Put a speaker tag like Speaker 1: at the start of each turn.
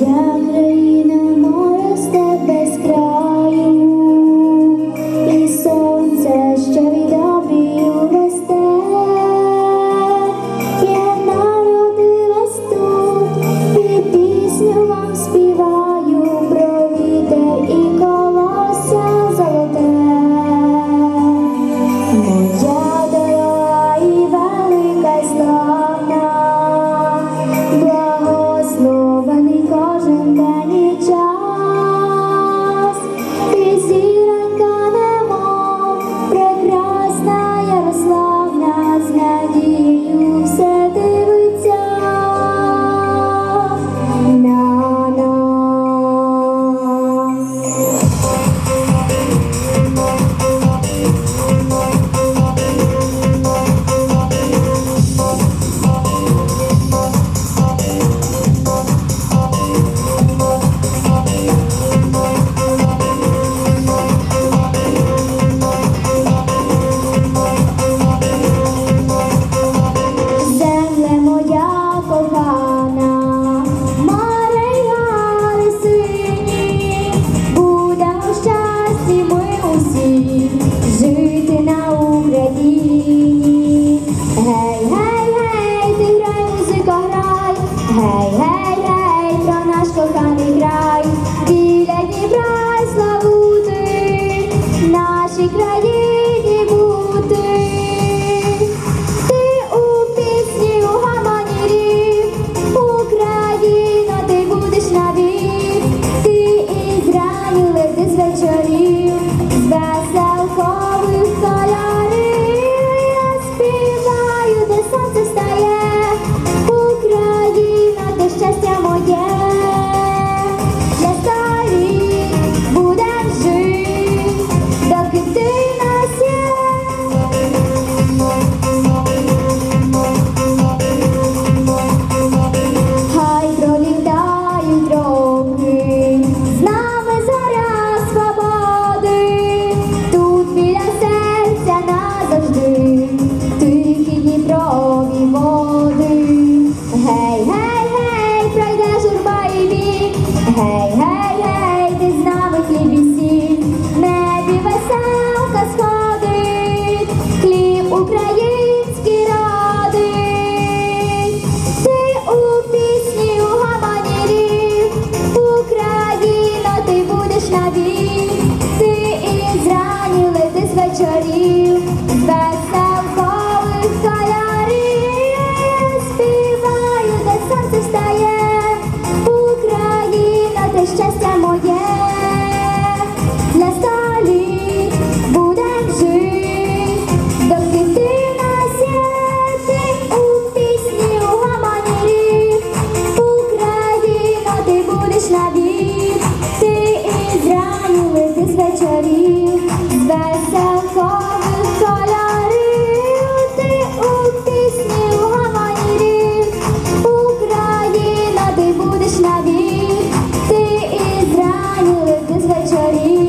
Speaker 1: Моя країна море з тебе з краю, і сонце, що від обрію росте, я народилась тут, і пісню вам співаю. hey. Вечорі, з веселкових ти у пісні в гаманірів, Україна, ти будеш навік, ти і ранілих ти з вечорів.